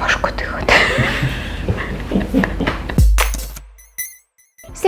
Важко дихати.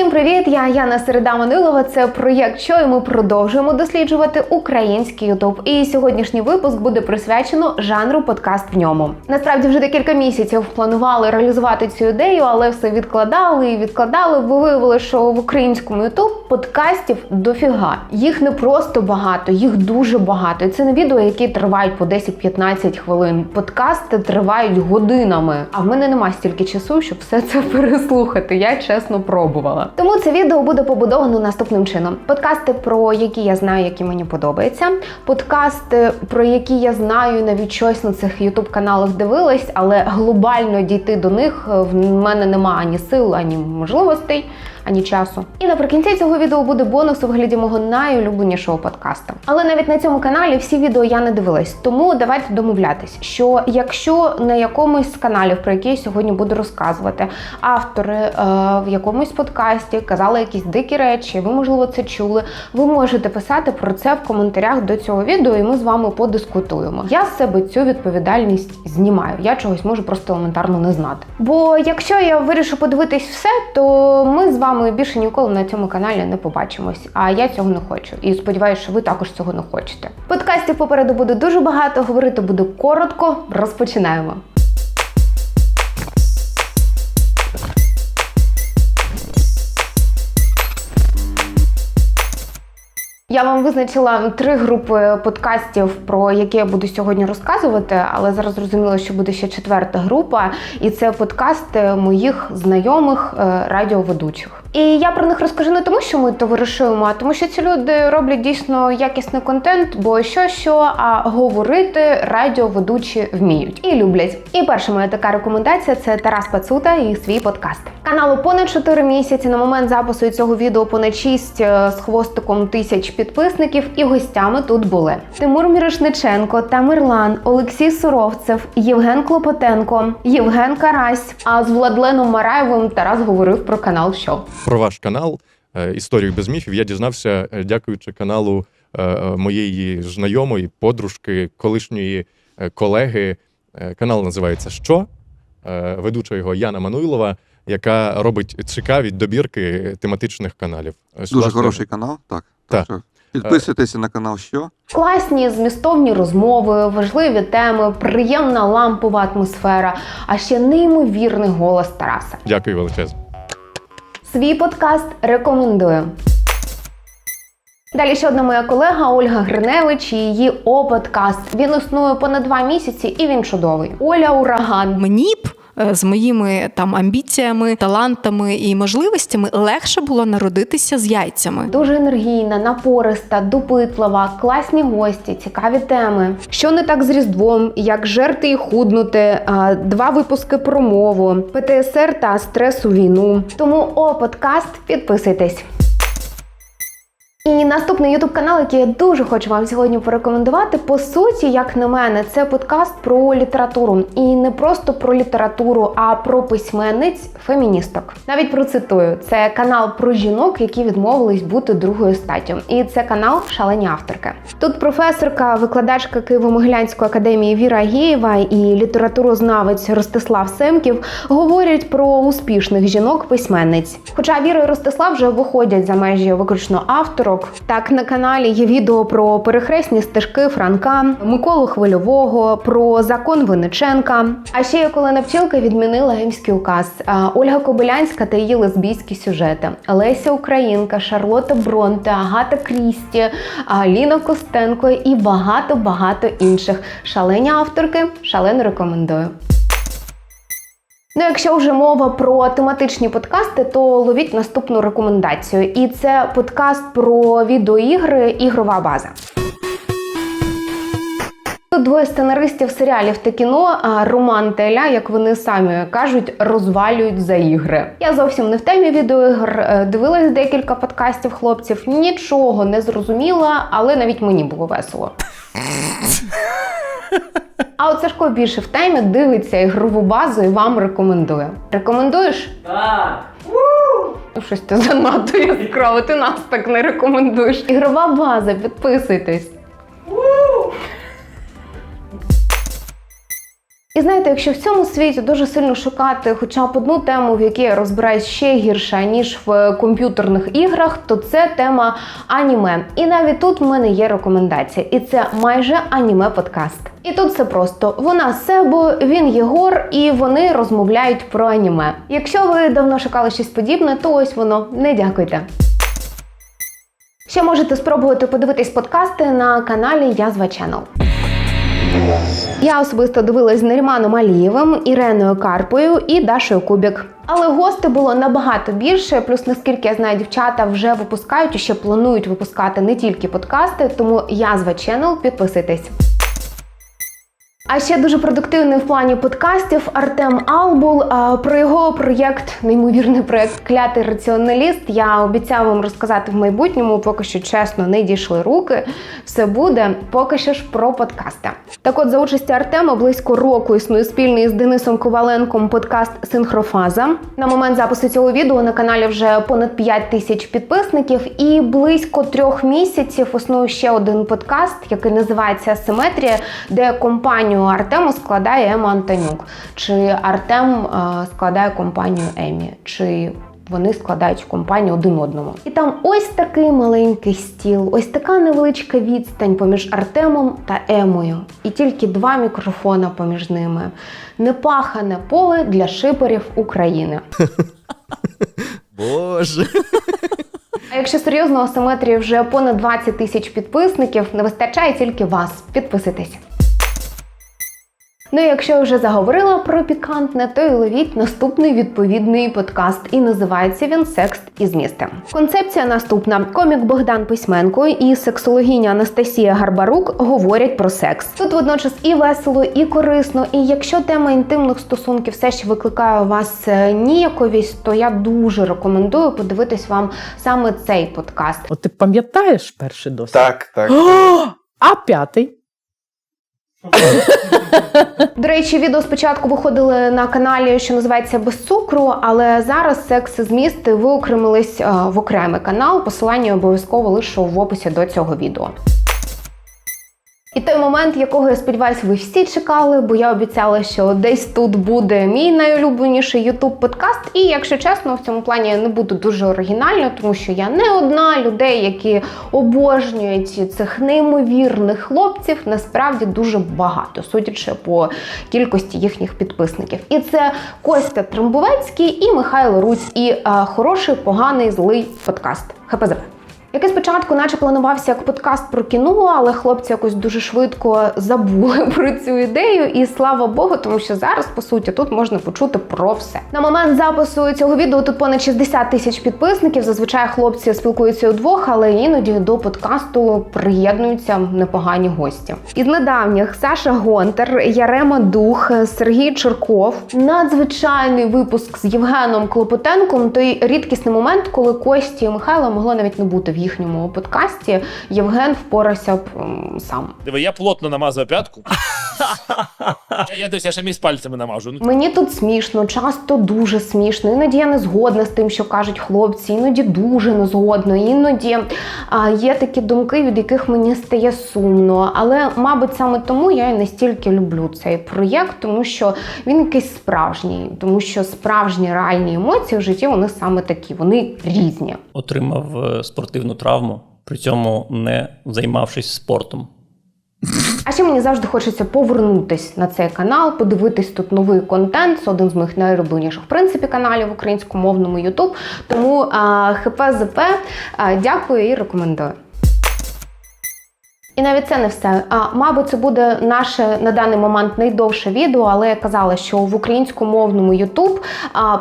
Всім привіт! Я Яна Середа Манилова. Це проєкт «Що?» і ми продовжуємо досліджувати український Ютуб. І сьогоднішній випуск буде присвячено жанру подкаст в ньому. Насправді вже декілька місяців планували реалізувати цю ідею, але все відкладали і відкладали. Бо виявили, що в українському Ютуб подкастів дофіга. Їх не просто багато, їх дуже багато. І це не відео, які тривають по 10-15 хвилин. Подкасти тривають годинами. А в мене немає стільки часу, щоб все це переслухати. Я чесно пробувала. Тому це відео буде побудовано наступним чином: подкасти, про які я знаю, які мені подобаються. Подкасти, про які я знаю, навіть щось на цих ютуб каналах дивилась, але глобально дійти до них е, в мене немає ані сил, ані можливостей. Ані часу. І наприкінці цього відео буде бонус у вигляді мого найулюбленішого подкаста. Але навіть на цьому каналі всі відео я не дивилась. Тому давайте домовлятись, що якщо на якомусь з каналів, про які я сьогодні буду розказувати, автори е, в якомусь подкасті казали якісь дикі речі, ви можливо це чули. Ви можете писати про це в коментарях до цього відео, і ми з вами подискутуємо. Я з себе цю відповідальність знімаю. Я чогось можу просто елементарно не знати. Бо якщо я вирішу подивитись все, то ми з вами більше ніколи на цьому каналі не побачимось. А я цього не хочу. І сподіваюся, що ви також цього не хочете. Подкастів попереду буде дуже багато. Говорити буду коротко. Розпочинаємо. Я вам визначила три групи подкастів, про які я буду сьогодні розказувати, але зараз зрозуміло, що буде ще четверта група, і це подкасти моїх знайомих е, радіоведучих. І я про них розкажу не тому, що ми товаришуємо, а тому, що ці люди роблять дійсно якісний контент, бо що що, а говорити радіоведучі вміють і люблять. І перша моя така рекомендація це Тарас Пацута і свій подкаст. Каналу понад 4 місяці. На момент запису цього відео понад 6 з хвостиком тисяч підписників, і гостями тут були Тимур Мірошниченко, Тамерлан, Олексій Суровцев, Євген Клопотенко, Євген Карась. А з Владленом Мараєвим Тарас говорив про канал що. Про ваш канал е, Історію без міфів я дізнався, е, дякуючи каналу е, моєї знайомої, подружки, колишньої колеги. Канал називається Що? Ведуча його Яна Мануйлова, яка робить цікаві добірки тематичних каналів. Ось, Дуже власне, хороший канал, так. Так. Так підписуйтеся на канал що. Класні змістовні розмови, важливі теми, приємна лампова атмосфера, а ще неймовірний голос Тараса. Дякую величезно. Свій подкаст рекомендую. Далі ще одна моя колега Ольга Гриневич і її О-подкаст. Він існує понад два місяці і він чудовий. Оля Ураган. Мені б з моїми там амбіціями, талантами і можливостями легше було народитися з яйцями. Дуже енергійна, напориста, допитлива, класні гості, цікаві теми. Що не так з Різдвом, як жерти і худнути, два випуски про мову, ПТСР та стрес у війну. Тому о подкаст підписуйтесь. І наступний ютуб канал, який я дуже хочу вам сьогодні порекомендувати, по суті, як на мене, це подкаст про літературу. І не просто про літературу, а про письменниць феміністок. Навіть процитую: це канал про жінок, які відмовились бути другою статтю. І це канал Шалені авторки. Тут професорка, викладачка Києво-Могилянської академії Віра Гєєва і літературознавець Ростислав Семків говорять про успішних жінок-письменниць. Хоча Віра і Ростислав вже виходять за межі виключно авторок. Так на каналі є відео про перехресні стежки Франка, Миколу Хвильового, про закон Винниченка. А ще як Олена Пчілка відмінила гемський указ. Ольга Кобилянська та її лесбійські сюжети. Леся Українка, Шарлота Бронте, Агата Крісті, Ліна Костенко і багато багато інших. Шалені авторки, шалено рекомендую. Ну, якщо вже мова про тематичні подкасти, то ловіть наступну рекомендацію. І це подкаст про відеоігри Ігрова база. Тут двоє сценаристів серіалів та кіно, Роман та Еля, як вони самі кажуть, розвалюють за ігри. Я зовсім не в темі відеоігр. е, Дивилась декілька подкастів хлопців, нічого не зрозуміла, але навіть мені було весело. А от Сашко більше в темі дивиться ігрову базу і вам рекомендує. Рекомендуєш? Так. Ну, Щось ти занадто яскраво, ти нас так не рекомендуєш. Ігрова база, підписуйтесь. І знаєте, якщо в цьому світі дуже сильно шукати хоча б одну тему, в якій я розбираюсь ще гірше ніж в комп'ютерних іграх, то це тема аніме. І навіть тут в мене є рекомендація, і це майже аніме подкаст. І тут все просто: вона Себо, він Єгор, і вони розмовляють про аніме. Якщо ви давно шукали щось подібне, то ось воно не дякуйте. Ще можете спробувати подивитись подкасти на каналі Язва Channel. Я особисто дивилась з Наріманом Алієвим, Іреною Карпою і Дашою Кубік. Але гостей було набагато більше. Плюс, наскільки я знаю, дівчата вже випускають і ще планують випускати не тільки подкасти, тому я Channel, підписуйтесь. А ще дуже продуктивний в плані подкастів Артем Албул. Про його проєкт, неймовірний проєкт Клятий раціоналіст. Я обіцяла вам розказати в майбутньому. Поки що чесно не дійшли руки. Все буде поки що ж про подкасти. Так, от за участі Артема близько року існує спільний з Денисом Коваленком подкаст Синхрофаза. На момент запису цього відео на каналі вже понад 5 тисяч підписників, і близько трьох місяців існує ще один подкаст, який називається Асиметрія, де компанію Артему складає Ема Антонюк. Чи Артем е, складає компанію Емі, чи вони складають компанію один одному. І там ось такий маленький стіл, ось така невеличка відстань поміж Артемом та Емою. І тільки два мікрофона поміж ними. Непахане поле для шиперів України. Боже. А якщо серйозно, у Асиметрії вже понад 20 тисяч підписників, не вистачає тільки вас. Підписуйтесь. Ну і якщо вже заговорила про пікантне, то й ловіть наступний відповідний подкаст, і називається він Секс із містом. Концепція наступна: комік Богдан Письменко і сексологиня Анастасія Гарбарук говорять про секс. Тут водночас і весело, і корисно. І якщо тема інтимних стосунків все ще викликає у вас е, ніяковість, то я дуже рекомендую подивитись вам саме цей подкаст. От ти пам'ятаєш перший досвід? Так, так. О, а п'ятий? До речі, відео спочатку виходили на каналі, що називається без цукру, але зараз секс зміст виокремились е, в окремий канал. Посилання обов'язково лишу в описі до цього відео. І той момент, якого я сподіваюся, ви всі чекали, бо я обіцяла, що десь тут буде мій найулюбленіший youtube подкаст. І якщо чесно, в цьому плані я не буду дуже оригінальною, тому що я не одна людей, які обожнюють цих неймовірних хлопців. Насправді дуже багато, судячи по кількості їхніх підписників. І це Костя Трембовецький і Михайло Руць, і е, хороший, поганий, злий подкаст. ХПЗП. Який спочатку, наче планувався як подкаст про кіно, але хлопці якось дуже швидко забули про цю ідею. І слава Богу, тому що зараз, по суті, тут можна почути про все. На момент запису цього відео тут понад 60 тисяч підписників. Зазвичай хлопці спілкуються удвох, але іноді до подкасту приєднуються непогані гості. Із недавніх Саша Гонтер, Ярема Дух, Сергій Черков. Надзвичайний випуск з Євгеном Клопотенком. Той рідкісний момент, коли Кості і Михайла могло навіть не бути в їхньому подкасті. Євген впорався б м, сам. Диви, я плотно намазав п'ятку. Я, я дивись, я ще між пальцями намажу. Ну, Мені тут смішно, часто дуже смішно. Іноді я не згодна з тим, що кажуть хлопці, іноді дуже не згодна. Іноді а, є такі думки, від яких мені стає сумно. Але, мабуть, саме тому я і настільки люблю цей проєкт, тому що він якийсь справжній, тому що справжні реальні емоції в житті вони саме такі, вони різні. отримав е, спортивну травму, при цьому не займавшись спортом. А ще мені завжди хочеться повернутись на цей канал, подивитись тут новий контент. Це один з моїх найулюбленіших в принципі каналів в українськомовному YouTube. Тому а, ХПЗП а, дякую і рекомендую. І навіть це не все. А, мабуть, це буде наше на даний момент найдовше відео, але я казала, що в українськомовному YouTube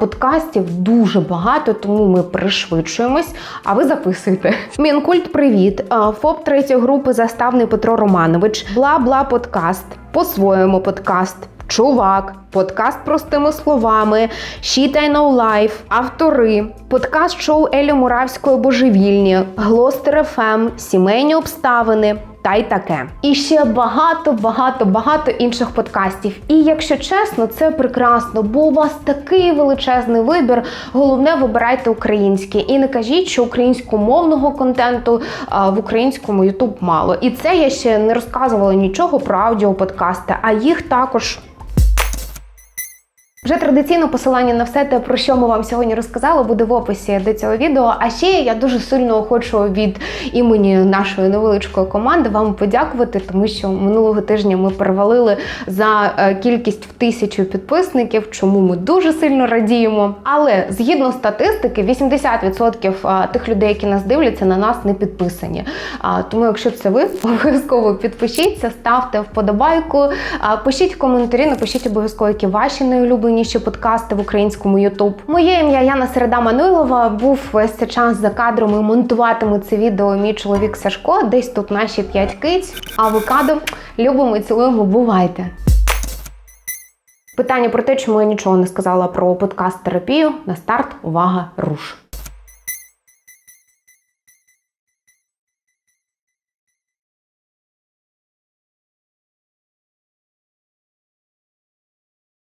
подкастів дуже багато, тому ми пришвидшуємось. А ви записуйте. Мінкульт, привіт. ФОП третьої групи заставний Петро Романович. Бла бла подкаст. По-своєму подкаст. Чувак, подкаст простими словами, Shit I Know Life, автори, подкаст шоу Елі Муравської Божевільні, Глостер ФМ, Сімейні обставини. Та й таке. І ще багато, багато, багато інших подкастів. І якщо чесно, це прекрасно, бо у вас такий величезний вибір. Головне, вибирайте українське. І не кажіть, що українськомовного контенту а, в українському YouTube мало. І це я ще не розказувала нічого про аудіоподкасти, а їх також Вже традиційно посилання на все те, про що ми вам сьогодні розказали, буде в описі до цього відео. А ще я дуже сильно хочу від імені нашої невеличкої команди вам подякувати, тому що минулого тижня ми перевалили за е, кількість в тисячу підписників, чому ми дуже сильно радіємо. Але згідно статистики, 80% тих людей, які нас дивляться, на нас не підписані. Тому, якщо це ви, обов'язково підпишіться, ставте вподобайку, пишіть коментарі, напишіть обов'язково, які ваші найулюбленіші подкасти в українському Ютуб. Моє ім'я Яна Середа Манилова. Був весь цей час за кадром і монтуватиме це відео мій чоловік Сашко. Десь тут наші п'ять киць. Авокадо любимо, і цілуємо. Бувайте! Питання про те, чому я нічого не сказала про подкаст терапію. На старт увага, руш.